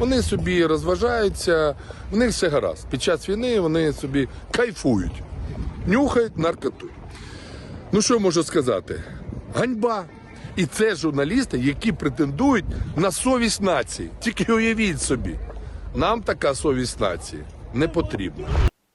Вони собі розважаються, в них все гаразд. Під час війни вони собі кайфують, нюхають наркоту. Ну що можу сказати? Ганьба. І це журналісти, які претендують на совість нації. Тільки уявіть собі, нам така совість нації не потрібна.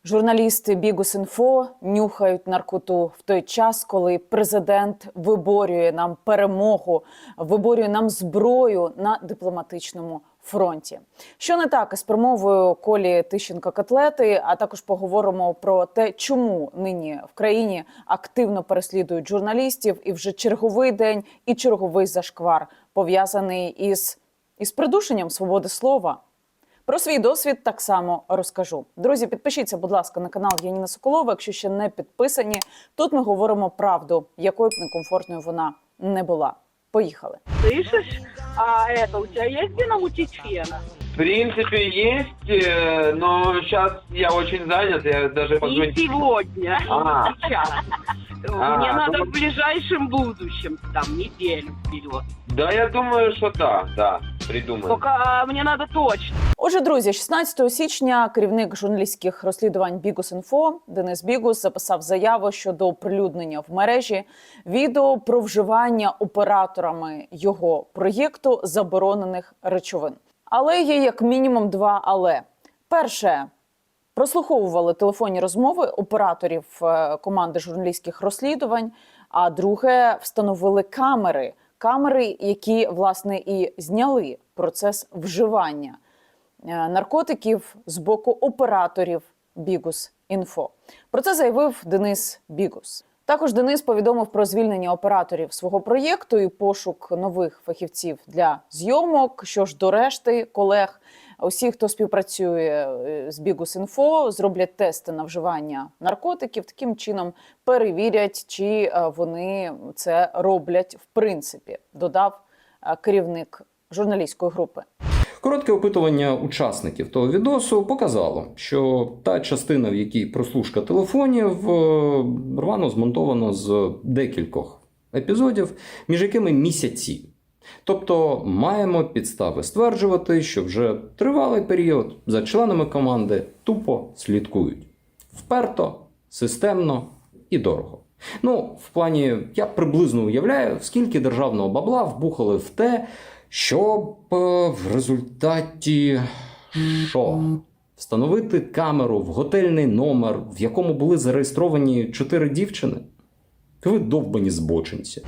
Журналісти Бігус.Інфо нюхають наркоту в той час, коли президент виборює нам перемогу, виборює нам зброю на дипломатичному фронті. Що не так із промовою Колі Тищенка Котлети, а також поговоримо про те, чому нині в країні активно переслідують журналістів, і вже черговий день і черговий зашквар пов'язаний із, із придушенням свободи слова. Про свій досвід так само розкажу. Друзі, підпишіться, будь ласка, на канал Яніна Соколова. Якщо ще не підписані, тут ми говоримо правду, якою б некомфортною вона не була. Поїхали. Слышишь? А это, у тебя есть где научить фена? В принципе, есть, э, но сейчас я очень занят, я даже Не позвонить. сегодня, А. сейчас. А, Мне надо ну, в ближайшем будущем, там, неделю вперед. Да, я думаю, что да, да, придумаю. Только а, мне надо точно. Отже, друзі, 16 січня керівник журналістських розслідувань Бігус.Інфо Денис Бігус записав заяву щодо оприлюднення в мережі відео про вживання операторами його проєкту заборонених речовин. Але є як мінімум два але. Перше, прослуховували телефонні розмови операторів е, команди журналістських розслідувань. А друге, встановили камери, камери, які власне і зняли процес вживання е, наркотиків з боку операторів Бігус Інфо. Про це заявив Денис Бігус. Також Денис повідомив про звільнення операторів свого проєкту і пошук нових фахівців для зйомок. Що ж до решти колег, усі, хто співпрацює е, з Бігус Інфо, зроблять тести на вживання наркотиків. Таким чином перевірять, чи е, вони це роблять в принципі. Додав е, керівник журналістської групи. Коротке опитування учасників того відосу показало, що та частина, в якій прослушка телефонів, рвано змонтована з декількох епізодів, між якими місяці. Тобто маємо підстави стверджувати, що вже тривалий період за членами команди тупо слідкують вперто, системно і дорого. Ну, в плані, я приблизно уявляю, скільки державного бабла вбухали в те, щоб е, в результаті що? Встановити камеру в готельний номер, в якому були зареєстровані чотири дівчини? Ви довбані збочинці.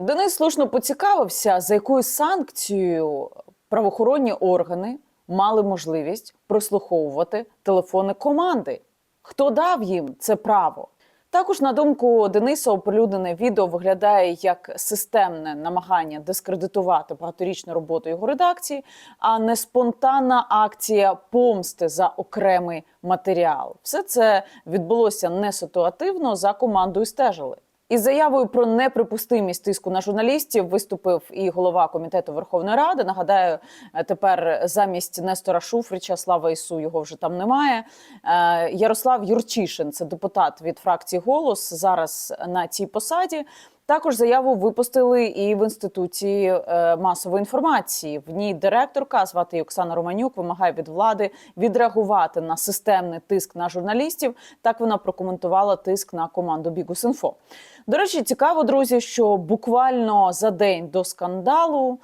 Денис слушно поцікавився, за якою санкцією правоохоронні органи мали можливість прослуховувати телефони команди. Хто дав їм це право? Також, на думку Дениса, оприлюднене відео виглядає як системне намагання дискредитувати багаторічну роботу його редакції, а не спонтанна акція помсти за окремий матеріал. Все це відбулося не ситуативно. За командою стежили. Із заявою про неприпустимість тиску на журналістів виступив і голова комітету Верховної Ради. Нагадаю, е, тепер замість Нестора Шуфрича, слава Ісу, його вже там немає. Е, Ярослав Юрчишин, це депутат від фракції Голос, зараз на цій посаді. Також заяву випустили і в інституті е, масової інформації. В ній директорка звати Оксана Романюк вимагає від влади відреагувати на системний тиск на журналістів. Так вона прокоментувала тиск на команду Бігус.Інфо. До речі, цікаво, друзі, що буквально за день до скандалу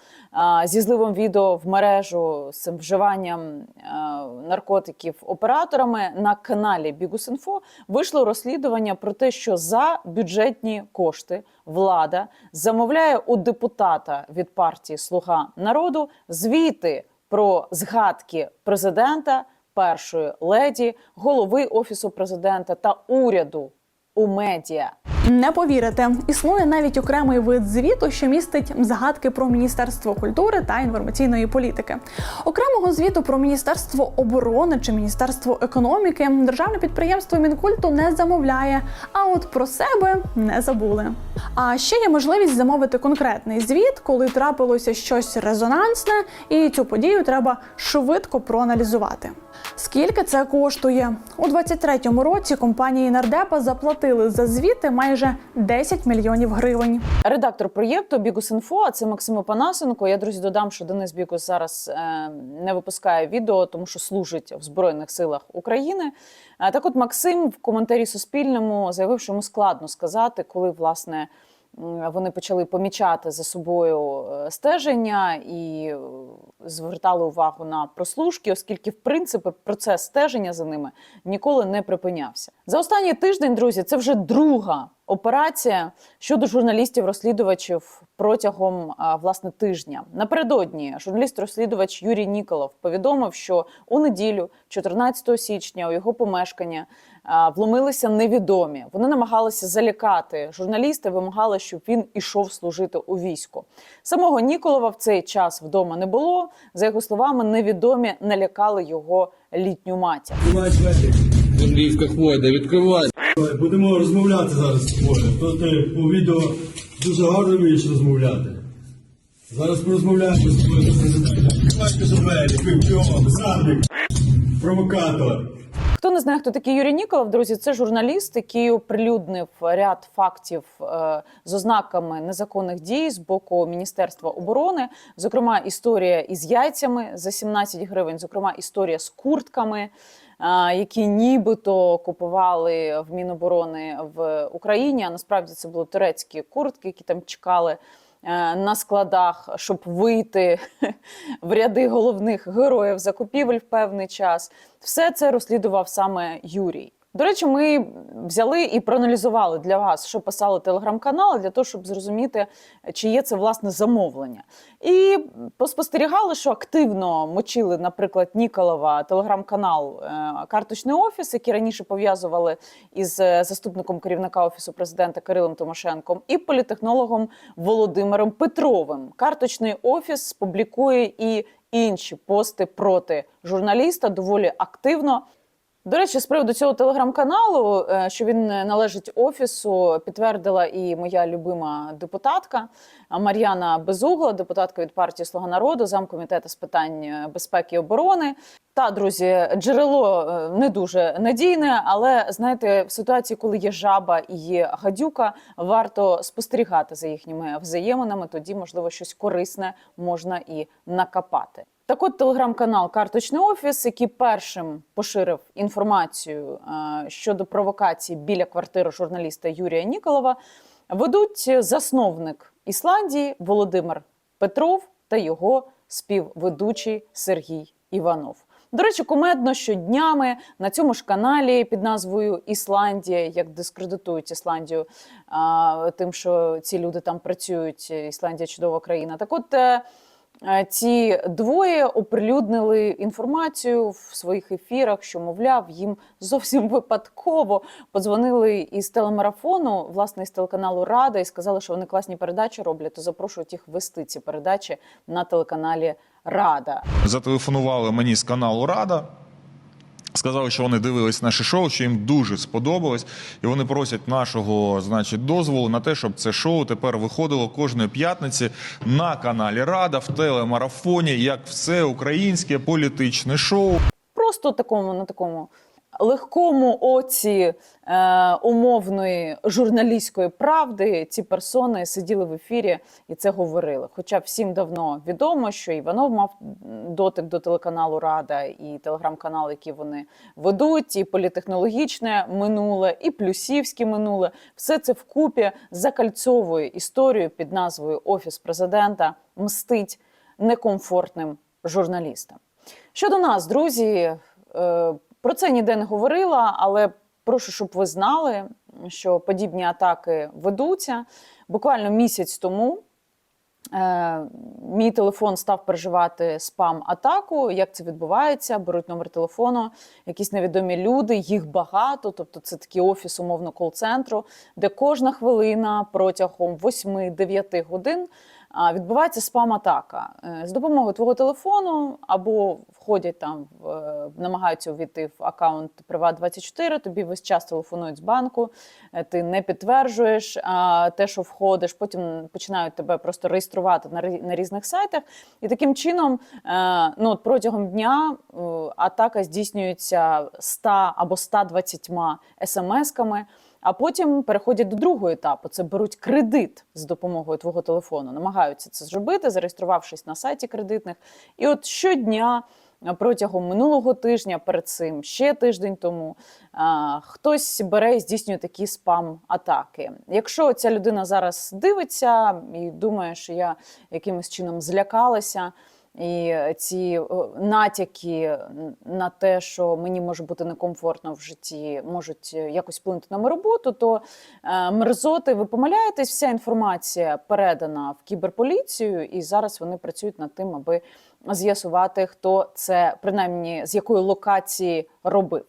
зі зливом відео в мережу з вживанням наркотиків операторами на каналі Бігус.Інфо вийшло розслідування про те, що за бюджетні кошти влада замовляє у депутата від партії Слуга народу звіти про згадки президента, першої леді, голови офісу президента та уряду у медіа. Не повірите, існує навіть окремий вид звіту, що містить згадки про Міністерство культури та інформаційної політики. Окремого звіту про Міністерство оборони чи Міністерство економіки державне підприємство Мінкульту не замовляє. А от про себе не забули. А ще є можливість замовити конкретний звіт, коли трапилося щось резонансне, і цю подію треба швидко проаналізувати. Скільки це коштує? У 23-му році компанії Нардепа заплатили за звіти майже майже 10 мільйонів гривень. Редактор проєкту Бігус.Інфо, а це Максим Опанасенко. Я друзі додам, що Денис Бігус зараз е, не випускає відео, тому що служить в Збройних силах України. Е, так, от Максим в коментарі Суспільному заявив, що йому складно сказати, коли власне. Вони почали помічати за собою е, стеження і е, звертали увагу на прослушки, оскільки, в принципі, процес стеження за ними ніколи не припинявся. За останній тиждень, друзі, це вже друга операція щодо журналістів-розслідувачів протягом власне тижня. Напередодні журналіст-розслідувач Юрій Ніколов повідомив, що у неділю, 14 січня, у його помешкання вломилися невідомі. Вони намагалися залякати журналіста, вимагали, щоб він ішов служити у війську. Самого Ніколова в цей час вдома не було. За його словами, невідомі налякали його літню матір. Андріївка хвойда, відкривай. Будемо розмовляти зараз. Може, то ти по відео дуже гарно вмієш розмовляти. Зараз порозмовляємо з тобою зрадник, провокатор. Хто не знає, хто такий Юрій Ніколов, друзі, це журналіст, який оприлюднив ряд фактів е, з ознаками незаконних дій з боку Міністерства оборони. Зокрема, історія із яйцями за 17 гривень, зокрема, історія з куртками. Які нібито купували в Міноборони в Україні, а насправді це були турецькі куртки, які там чекали е, на складах, щоб вийти в ряди головних героїв закупівель в певний час. Все це розслідував саме Юрій. До речі, ми взяли і проаналізували для вас, що писали телеграм-канали, для того, щоб зрозуміти, чи є це власне замовлення. І поспостерігали, що активно мочили, наприклад, Ніколова телеграм-канал е, Карточний офіс, який раніше пов'язували із е, заступником керівника офісу президента Кирилом Тимошенком і політехнологом Володимиром Петровим. Карточний офіс публікує і інші пости проти журналіста доволі активно. До речі, з приводу цього телеграм-каналу, е, що він належить офісу, підтвердила і моя любима депутатка Мар'яна Безугла, депутатка від партії Слуга народу, замкомітету з питань е, безпеки і оборони. Та друзі, джерело е, не дуже надійне, але знаєте, в ситуації, коли є жаба і є гадюка, варто спостерігати за їхніми взаєминами. Тоді, можливо, щось корисне можна і накопати. Так от телеграм-канал Карточний офіс, який першим поширив інформацію е, щодо провокації біля квартири журналіста Юрія Ніколова, ведуть засновник Ісландії Володимир Петров та його співведучий Сергій Іванов. До речі, кумедно, що днями на цьому ж каналі під назвою Ісландія, як дискредитують Ісландію, а, тим, що ці люди там працюють. Ісландія чудова країна. Так, от е, е, ці двоє оприлюднили інформацію в своїх ефірах, що мовляв, їм зовсім випадково подзвонили із телемарафону, власне, із телеканалу Рада, і сказали, що вони класні передачі роблять, то запрошують їх вести ці передачі на телеканалі Рада. Зателефонували мені з каналу Рада. Сказали, що вони дивились наше шоу, що їм дуже сподобалось, і вони просять нашого, значить, дозволу на те, щоб це шоу тепер виходило кожної п'ятниці на каналі Рада в телемарафоні, як все українське політичне шоу. просто такому на такому легкому оці е, умовної журналістської правди ці персони сиділи в ефірі і це говорили. Хоча всім давно відомо, що Іванов мав дотик до телеканалу Рада і телеграм-канал, які вони ведуть, і політехнологічне минуле, і плюсівське минуле. Все це вкупі закальцовує історію під назвою Офіс президента мстить некомфортним журналістам. Щодо нас, друзі, е, про це ніде не говорила, але прошу, щоб ви знали, що подібні атаки ведуться. Буквально місяць тому е, мій телефон став переживати спам-атаку. Як це відбувається? Беруть номер телефону, якісь невідомі люди, їх багато. Тобто, це такий офіс умовно кол-центру, де кожна хвилина протягом 8-9 годин. Відбувається спам-атака Е, з допомогою твого телефону або входять там, е, намагаються увійти в аккаунт Приват24, тобі весь час телефонують з банку, е, ти не підтверджуєш те, що входиш, потім починають тебе просто реєструвати на, рі- різних сайтах. І таким чином, ну, от протягом дня атака здійснюється 100 або 120 смс-ками. А потім переходять до другого етапу: це беруть кредит з допомогою твого телефону, намагаються це зробити, зареєструвавшись на сайті кредитних. І от щодня. Протягом минулого тижня перед цим, ще тиждень тому, хтось бере і здійснює такі спам-атаки. Якщо ця людина зараз дивиться і думає, що я якимось чином злякалася, і ці е, натяки на те, що мені може бути некомфортно в житті, можуть е, якось вплинути на мою роботу, то е, мерзоти, ви помиляєтесь, вся інформація передана в кіберполіцію, і зараз вони працюють над тим, аби з'ясувати, хто це принаймні з якої локації робив.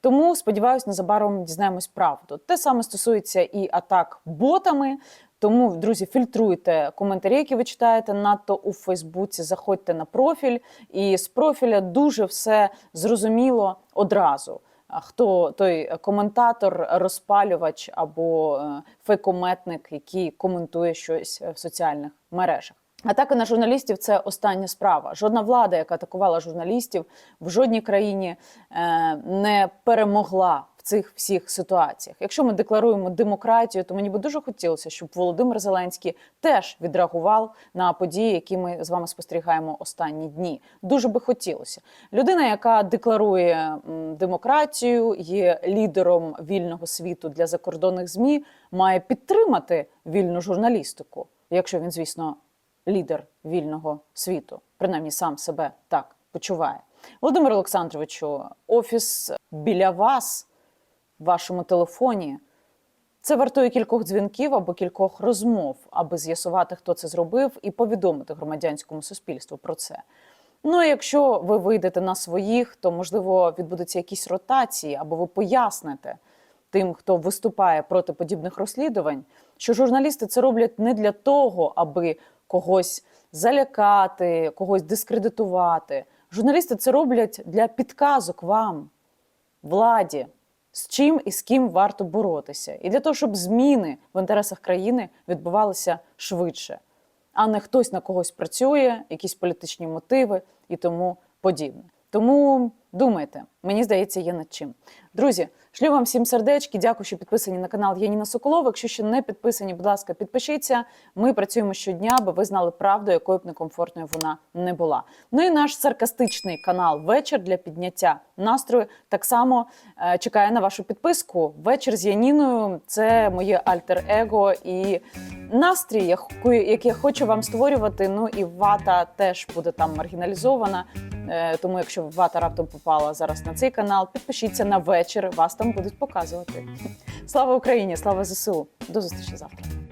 Тому сподіваюся, незабаром дізнаємось правду. Те саме стосується і атак ботами. Тому, друзі, фільтруйте коментарі, які ви читаєте надто у Фейсбуці. Заходьте на профіль, і з профіля дуже все зрозуміло одразу. Хто той коментатор, розпалювач або е, фейкометник, який коментує щось в соціальних мережах? Атака на журналістів це остання справа. Жодна влада, яка атакувала журналістів в жодній країні е, не перемогла цих всіх ситуаціях. Якщо ми декларуємо демократію, то мені би дуже хотілося, щоб Володимир Зеленський теж відреагував на події, які ми з вами спостерігаємо останні дні. Дуже би хотілося. Людина, яка декларує демократію, є лідером вільного світу для закордонних змі, має підтримати вільну журналістику, якщо він, звісно, лідер вільного світу, принаймні сам себе так почуває. Володимир Олександровичу, офіс біля вас, в вашому телефоні. Це вартує кількох дзвінків або кількох розмов, аби з'ясувати, хто це зробив, і повідомити громадянському суспільству про це. Ну, а якщо ви вийдете на своїх, то можливо відбудуться якісь ротації, або ви поясните тим, хто виступає проти подібних розслідувань, що журналісти це роблять не для того, аби когось залякати, когось дискредитувати. Журналісти це роблять для підказок вам, владі, з чим і з ким варто боротися, і для того, щоб зміни в інтересах країни відбувалися швидше, а не хтось на когось працює, якісь політичні мотиви і тому подібне. Тому думайте, мені здається, є над чим. Друзі, шлю вам всім сердечки. Дякую, що підписані на канал Яніна Соколова. Якщо ще не підписані, будь ласка, підпишіться. Ми працюємо щодня, аби ви знали правду, якою б некомфортною вона не була. Ну і наш саркастичний канал Вечір для підняття настрою так само е, чекає на вашу підписку. Вечір з Яніною це моє альтер-его і настрій, який я хочу вам створювати. Ну і вата теж буде там маргіналізована. Е, Тому, якщо вата раптом попала зараз на цей канал, підпишіться на вечір. Вас там будуть показувати. Слава Україні! Слава ЗСУ! До зустрічі завтра.